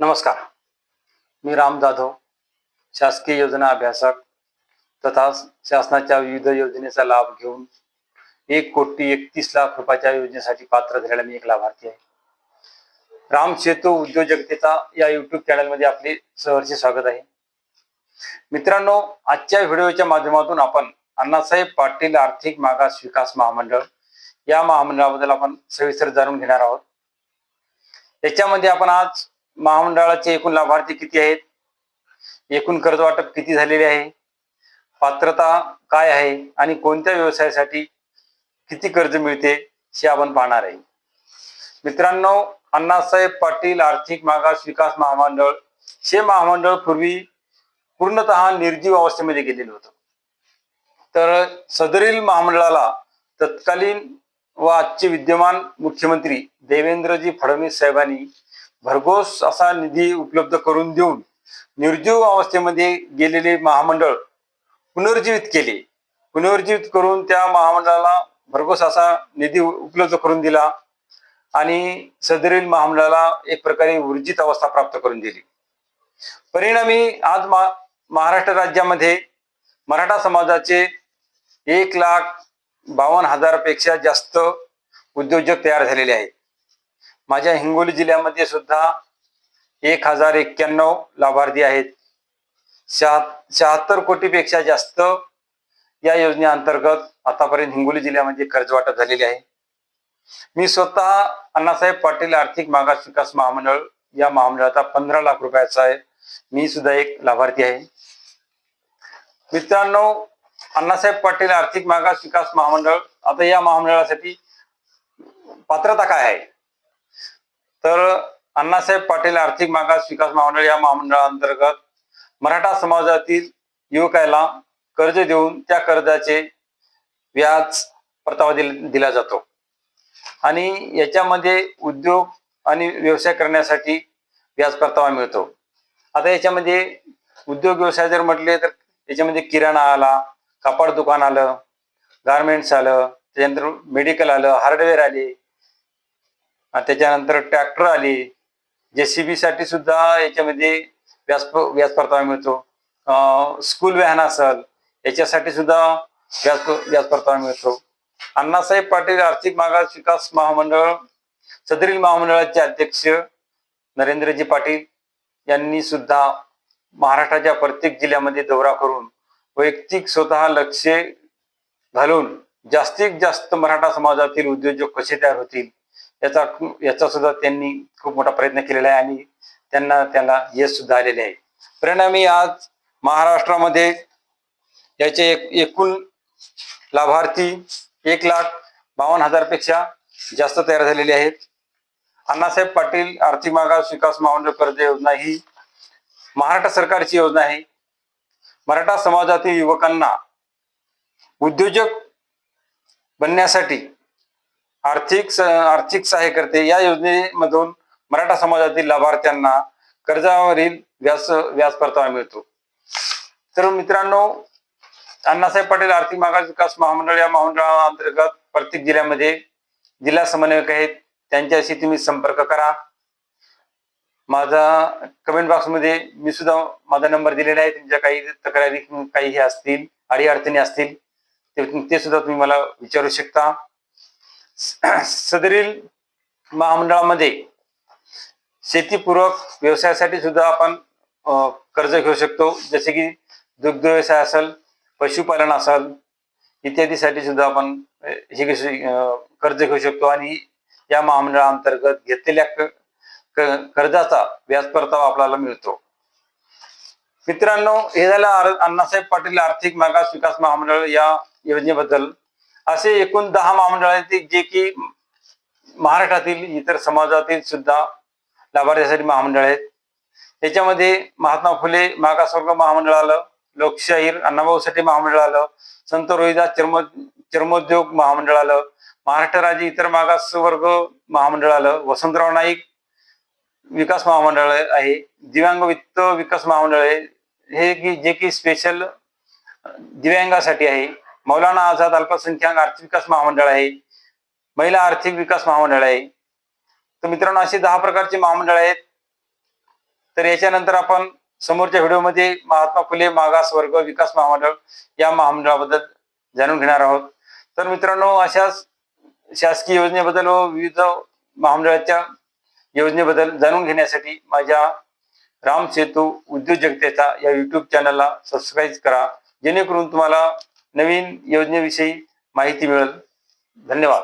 नमस्कार. मी राम जाधव शासकीय योजना अभ्यासक तथा शासनाच्या विविध योजनेचा लाभ घेऊन एक कोटी एकतीस लाख रुपयाच्या योजनेसाठी पात्र झालेला मी एक लाभार्थी आहे. राम सेतू उद्योजकतेचा या युट्यूब चॅनलमध्ये आपले सहर्ष स्वागत आहे. मित्रांनो आजच्या व्हिडिओच्या माध्यमातून आपण अण्णासाहेब पाटील आर्थिक मागास विकास महामंडळ या महामंडळाबद्दल आपण सविस्तर जाणून घेणार आहोत. याच्यामध्ये आपण आज महामंडळाचे एकूण लाभार्थी किती आहेत? एकूण कर्ज वाटप किती झालेले आहे? पात्रता काय आहे? आणि कोणत्या व्यवसायासाठी किती कर्ज मिळते? हे आपण पाहणार आहे. मित्रांनो अण्णासाहेब पाटील आर्थिक मागास विकास महामंडळ हे महामंडळ पूर्वी पूर्णतः निर्जीव अवस्थेमध्ये गेलेलं होतं. तर सदरील महामंडळाला तत्कालीन व आजचे विद्यमान मुख्यमंत्री देवेंद्रजी फडणवीस साहेबांनी भरघोस असा निधी उपलब्ध करून देऊन निर्जीव अवस्थेमध्ये गेलेले महामंडळ पुनर्जीवित केले. पुनर्जीवित करून त्या महामंडळाला भरघोस असा निधी उपलब्ध करून दिला आणि सदरील महामंडळाला एक प्रकारे ऊर्जित अवस्था प्राप्त करून दिली. परिणामी आज मा महाराष्ट्र राज्यामध्ये मराठा समाजाचे एक लाख बावन्न हजारपेक्षा जास्त उद्योजक तयार झालेले आहेत. माझ्या हिंगोली जिल्ह्यामध्ये सुद्धा एक हजार एक्क्याण्णव लाभार्थी आहेत. शहा शहात्तर कोटीपेक्षा जास्त या योजनेअंतर्गत आतापर्यंत हिंगोली जिल्ह्यामध्ये कर्ज वाटप झालेले आहे. मी स्वतः अण्णासाहेब पाटील आर्थिक मागास विकास महामंडळ या महामंडळाचा पंधरा लाख रुपयाचा आहे. मी सुद्धा एक लाभार्थी आहे. मित्रांनो अण्णासाहेब पाटील आर्थिक मागास विकास महामंडळ आता या महामंडळासाठी पात्रता काय आहे? तर अण्णासाहेब पाटील आर्थिक मागास विकास महामंडळ या महामंडळाअंतर्गत मराठा समाजातील युवकाला कर्ज देऊन त्या कर्जाचे व्याज परतावा दिला जातो. आणि याच्यामध्ये उद्योग आणि व्यवसाय करण्यासाठी व्याज परतावा मिळतो. आता याच्यामध्ये उद्योग व्यवसाय जर म्हटले तर याच्यामध्ये किराणा आला कापड दुकान आलं गारमेंट्स आलं त्याच्यानंतर मेडिकल आलं हार्डवेअर आले त्याच्यानंतर ट्रॅक्टर आले. जेसीबी साठी सुद्धा याच्यामध्ये व्याज व्याज परतावा मिळतो. स्कूल व्हॅन असल याच्यासाठी सुद्धा व्याज व्याज परतावा मिळतो. अण्णासाहेब पाटील आर्थिक मागास विकास महामंडळ सदरील महामंडळाचे अध्यक्ष नरेंद्रजी पाटील यांनी सुद्धा महाराष्ट्राच्या प्रत्येक जिल्ह्यामध्ये दौरा करून वैयक्तिक स्वतः लक्ष घालून जास्तीत जास्त मराठा समाजातील उद्योजक कसे तयार होतील याचा याचा सुद्धा त्यांनी खूप मोठा प्रयत्न केलेला आहे आणि त्यांना त्याला यश सुद्धा आलेले आहे. परिणामी आज महाराष्ट्रामध्ये याचे एक- एकूण लाभार्थी एक लाख बावन्न हजारपेक्षा जास्त तयार झालेले आहेत. अण्णासाहेब पाटील आर्थिक मागास विकास महामंडळ कर्ज योजना ही महाराष्ट्र सरकारची योजना आहे. मराठा समाजातील युवकांना उद्योजक बनण्यासाठी आर्थिक आर्थिक सहाय्य करते. या योजनेमधून मराठा समाजातील लाभार्थ्यांना कर्जावरील व्याज व्याज परतावा मिळतो. तर मित्रांनो अण्णासाहेब पाटील आर्थिक मागास विकास महामंडळ या महामंडळाअंतर्गत प्रत्येक जिल्ह्यामध्ये जिल्हा समन्वयक आहेत. त्यांच्याशी तुम्ही संपर्क करा. माझा कमेंट बॉक्समध्ये मी सुद्धा माझा नंबर दिलेला आहे. तुमच्या काही तक्रारी काही हे असतील अडी अडचणी असतील ते ते सुद्धा तुम्ही मला विचारू शकता. सदरील महामंडळामध्ये शेतीपूरक व्यवसायासाठी सुद्धा आपण कर्ज घेऊ शकतो. जसे की दुग्ध व्यवसाय असेल पशुपालन असेल इत्यादीसाठी सुद्धा आपण हे कर्ज घेऊ शकतो. आणि या महामंडळाअंतर्गत घेतलेल्या कर्जाचा व्याज परतावा आपल्याला मिळतो. मित्रांनो हे झालं अण्णासाहेब पाटील आर्थिक मागास विकास महामंडळ या योजनेबद्दल. असे एकूण दहा महामंडळ आहेत जे की महाराष्ट्रातील इतर समाजातील सुद्धा लाभार्थ्यासाठी महामंडळ आहेत. त्याच्यामध्ये महात्मा फुले मागासवर्ग महामंडळ आलं लोकशाहीर अण्णाभाऊसाठी महामंडळ आलं संत रोहिदास चर्म चर्मोद्योग महामंडळ आलं महाराष्ट्र राज्य इतर मागासवर्ग महामंडळ आलं वसंतराव नाईक विकास महामंडळ आहे दिव्यांग वित्त विकास महामंडळ आहे. हे की जे की स्पेशल दिव्यांगासाठी आहे. मौलाना आझाद अल्पसंख्याक आर्थिक विकास महामंडळ आहे. महिला आर्थिक विकास महामंडळ आहे. तर मित्रांनो असे दहा प्रकारचे महामंडळ आहेत. तर याच्यानंतर आपण समोरच्या व्हिडिओमध्ये महात्मा फुले मागास वर्ग विकास महामंडळ या महामंडळाबद्दल जाणून घेणार आहोत. तर मित्रांनो अशाच शासकीय योजनेबद्दल व विविध महामंडळाच्या योजनेबद्दल जाणून घेण्यासाठी माझ्या राम सेतू उद्योजकतेचा या युट्यूब चॅनलला सबस्क्राईब करा. जेणेकरून तुम्हाला नवीन योजनेविषयी माहिती मिळेल. धन्यवाद.